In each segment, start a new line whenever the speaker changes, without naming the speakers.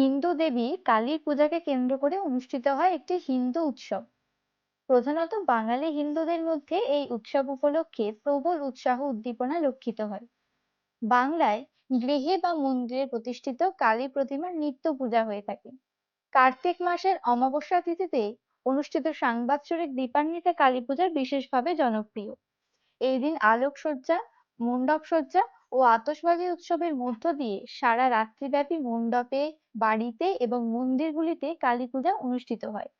হিন্দু দেবী কালীর পূজাকে কেন্দ্র করে অনুষ্ঠিত হয় একটি হিন্দু উৎসব। প্রধানত বাঙালি হিন্দুদের মধ্যে এই উৎসব উপলক্ষে প্রবল উৎসাহ উদ্দীপনা লক্ষিত হয়। বাংলায় গৃহে বা মন্দিরে প্রতিষ্ঠিত কালী প্রতিমার নিত্য পূজা হয়ে থাকে। কার্তিক মাসের অমাবস্যা তিথিতে অনুষ্ঠিত সাংবৎসরিক দীপান্বিতা কালী পূজা বিশেষভাবে জনপ্রিয়। এই দিন আলোকসজ্জা মণ্ডপ সজ্জা ও আতশবাজি উৎসবের মধ্য দিয়ে সারা রাত্রিব্যাপী মণ্ডপে, বাড়িতে এবং মন্দিরগুলিতে কালী পূজা অনুষ্ঠিত হয়।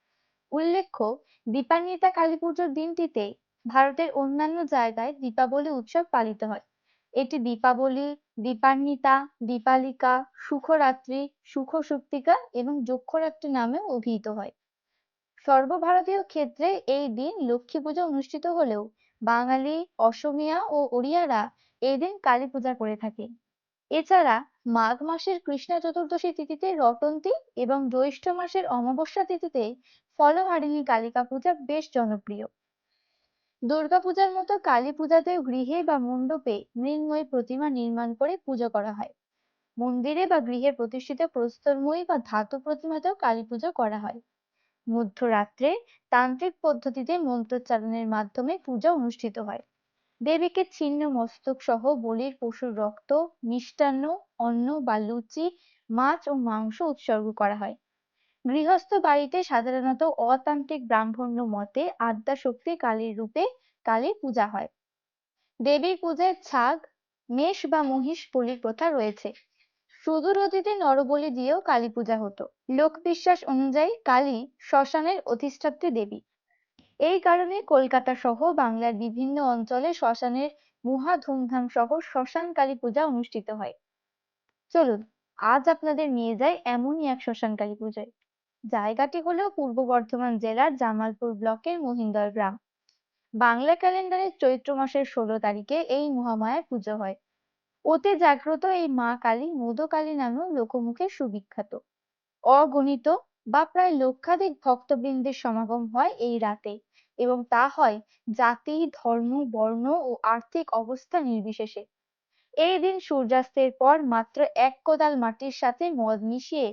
উল্লেখ্য, দীপান্বিতা কালী পুজোর দিনটিতে ভারতের অন্যান্য জায়গায় দীপাবলি উৎসব পালিত হয়। এটি দীপাবলি, দীপান্বিতা, দীপালিকা, সুখরাত্রি সুখ সপ্তিকা এবং যক্ষরাত্রি নামেও অভিহিত হয়। সর্বভারতীয় ক্ষেত্রে এই দিন লক্ষ্মী পুজো অনুষ্ঠিত হলেও বাঙালি, অসমীয়া ও ওড়িয়ারা এই দিন কালী পূজা করে থাকে। এছাড়া মাঘ মাসের কৃষ্ণা চতুর্দশী তিথিতে রটন্তী এবং জ্যৈষ্ঠ মাসের অমাবস্যা তিথিতে ফলহারিণী কালিকা পূজা বেশ জনপ্রিয়। দুর্গাপূজার মতো কালী পূজাতে গৃহে বা মণ্ডপে মৃন্ময়ী প্রতিমা নির্মাণ করে পুজো করা হয়। মন্দিরে বা গৃহে প্রতিষ্ঠিত প্রস্তরময়ী বা ধাতু প্রতিমাতেও কালী পুজো করা হয়। মধ্যরাত্রে তান্ত্রিক পদ্ধতিতে মন্ত্রোচ্চারণের মাধ্যমে পূজা অনুষ্ঠিত হয়। দেবীকে ছিন্ন মস্তক সহ বলির পশুর রক্ত, মিষ্টান্ন, অন্ন বা লুচি, মাছ ও মাংস উৎসর্গ করা হয়। গৃহস্থ বাড়িতে সাধারণত অতান্ত্রিক ব্রাহ্মণ্য মতে আদ্যা শক্তি কালীর রূপে কালী পূজা হয়। দেবীর পূজায় ছাগ, মেষ বা মহিষ বলির প্রথা রয়েছে। সুদূর অতীতে নরবলি দিয়েও কালী পূজা হতো। লোক বিশ্বাস অনুযায়ী কালী শ্মশানের অধিষ্ঠাত্রী দেবী। এই কারণে কলকাতা সহ বাংলার বিভিন্ন অঞ্চলে শ্মশানের মহা ধুমধাম সহ শ্মশান কালী পূজা অনুষ্ঠিত হয়। চলুন, আজ আপনাদের নিয়ে যাই এমনই এক শ্মশান কালী পূজায়। জায়গাটি হলো পূর্ব বর্ধমান জেলার জামালপুর ব্লকের মহিন্দর গ্রাম। বাংলা ক্যালেন্ডারের চৈত্র মাসের ষোলো তারিখে এই মহামায়ার পুজো হয়। অতি জাগ্রত এই মা কালী মধুকালী নামেও লোকমুখে সুবিখ্যাত। অগণিত বা প্রায় লক্ষাধিক ভক্তবৃন্দের সমাগম হয় এই রাতে। এবং তা হয় জাতি, ধর্ম, বর্ণ ও আর্থিক অবস্থা নির্বিশেষে। এই দিন সূর্যাস্তের পর মাত্র এক কোদাল মাটির সাথে মদ মিশিয়ে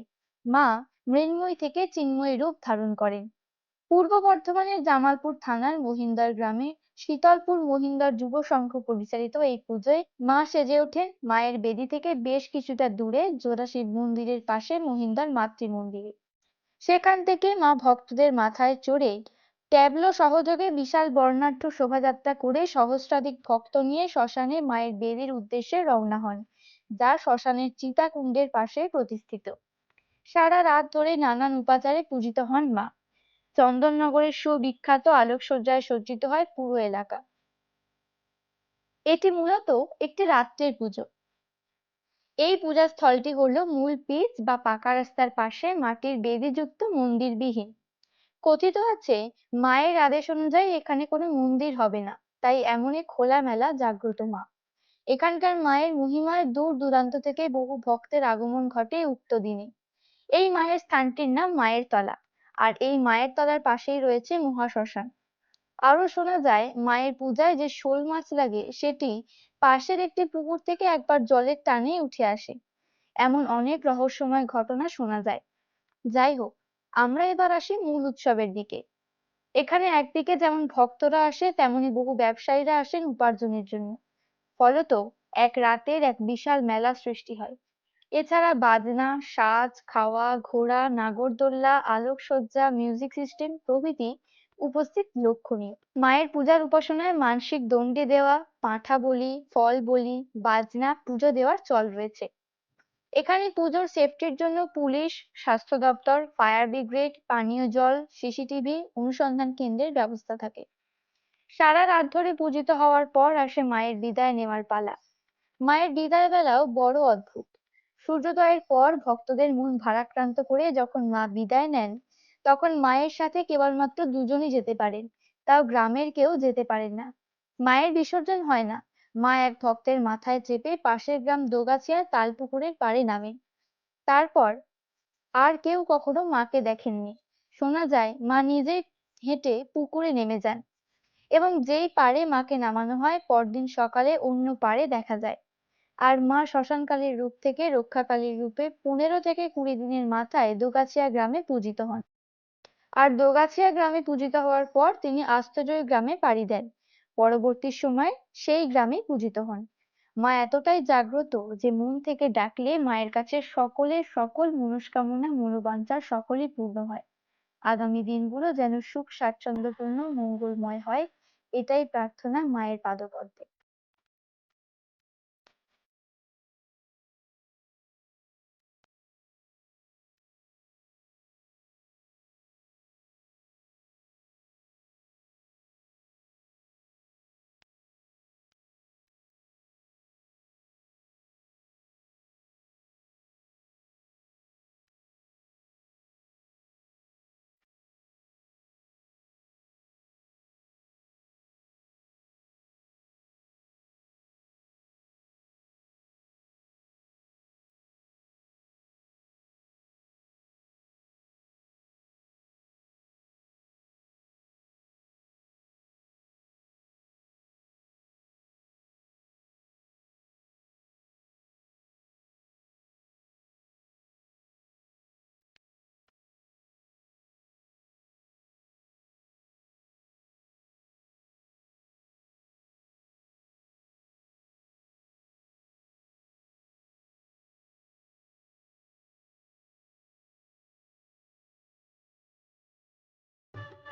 মা মৃন্ময়ী থেকে চিন্ময়ী রূপ ধারণ করেন। পূর্ব বর্ধমানের জামালপুর থানার মহিন্দার গ্রামে শীতলপুর মহিন্দার যুব সংঘ পরিচালিত এই পুজোয় মা সেজে ওঠেন। মায়ের বেদি থেকে বেশ কিছুটা দূরে জোড়া শিব মন্দিরের পাশে মহিন্দার মাতৃ মন্দিরে সেখান থেকে মা ভক্তদের মাথায় চড়ে ট্যাবলো সহযোগে বিশাল বর্ণাঢ্য শোভাযাত্রা করে সহস্রাধিক ভক্ত নিয়ে শ্মশানে মায়ের বেদির উদ্দেশ্যে রওনা হন, যা শ্মশানের চিতাকুণ্ডের পাশে প্রতিষ্ঠিত। সারা রাত ধরে নানান উপাচারে পূজিত হন মা। চন্দননগরের সুবিখ্যাত আলোকসজ্জায় সজ্জিত হয় পুরো এলাকা। এটি মূলত একটি রাত্রের পুজো। এই পূজা স্থলটি হলো মূল পিচ বা পাকা রাস্তার পাশে মাটির বেদিযুক্ত মন্দিরবিহীন। কথিত আছে, মায়ের আদেশ অনুযায়ী এখানে কোনো মন্দির হবে না। তাই এমনই খোলামেলা জাগ্রত মা। এখানকার মায়ের মহিমায় দূর দূরান্ত থেকে বহু ভক্তের আগমন ঘটে উক্ত দিনে। এই মায়ের স্থানটির নাম মায়ের তলা। আর এই মায়ের তলার পাশেই রয়েছে মহাশ্মশান। আরও শোনা যায়, মায়ের পূজায় যে শোল মাছ লাগে, সেটি পাশের একটি পুকুর থেকে একবার জলের টানে উঠে আসে। এমন অনেক রহস্যময় ঘটনা শোনা যায়। যাই হোক আমরা এবার আসি মূল উৎসবের দিকে। এখানে একদিকে যেমন ভক্তরা আসে, তেমনি বহু ব্যবসায়ীরা আসেন উপার্জনের জন্য। ফলত এক রাতের এক বিশাল মেলা সৃষ্টি হয়। এছাড়া বাজনা, সাজ, খাওয়া, ঘোড়া, নাগরদোল্লা, আলোকসজ্জা, মিউজিক সিস্টেম প্রভৃতি উপস্থিত লক্ষণীয়। মায়ের পূজার উপাসনায় মানসিক দণ্ডি দেওয়া পাঁঠা বলি ফল বলি বাজনা, পুজো দেওয়ার চল রয়েছে। এখানে পুজোর সেফটির জন্য পুলিশ, স্বাস্থ্য দপ্তর ফায়ার ব্রিগেড পানীয় জল সিসিটিভি অনুসন্ধান কেন্দ্রের ব্যবস্থা থাকে। সারা রাত ধরে পূজিত হওয়ার পর আসে মায়ের বিদায় নেওয়ার পালা। মায়ের বিদায় বেলাও বড় অদ্ভুত। সূর্যোদয়ের পর ভক্তদের মন ভারাক্রান্ত করে যখন মা বিদায় নেন, তখন মায়ের সাথে কেবলমাত্র দুজনই যেতে পারেন, তাও গ্রামের কেউ যেতে পারেন না। মায়ের বিসর্জন হয় না। মা এক ভক্তের মাথায় চেপে পাশের গ্রাম দোগাছিয়ার তালপুকুরের পাড়ে নামেন তারপর আর কেউ কখনো মাকে দেখেননি। শোনা যায়, মা নিজে হেঁটে পুকুরে নেমে যান এবং যেই পাড়ে মাকে নামানো হয়, পরদিন সকালে অন্য পাড়ে দেখা যায়। আর মা শ্মশানকালীর রূপ থেকে রক্ষাকালীর রূপে পনেরো থেকে কুড়ি দিনের মাথায় দোগাছিয়া গ্রামে পূজিত হন। আর দোগাছিয়া গ্রামে পূজিত হওয়ার পর তিনি আস্তজয় গ্রামে পাড়ি দেন। পরবর্তী সময় সেই গ্রামে পূজিত হন। মা এতটাই জাগ্রত যে মন থেকে ডাকলে মায়ের কাছে সকলের সকল মনস্কামনা, মনোবাঞ্ছা সকলই পূর্ণ হয়। আগামী দিনগুলো যেন সুখ স্বাচ্ছন্দ্যপূর্ণ মঙ্গলময় হয়, এটাই প্রার্থনা মায়ের পাদপদ্মে।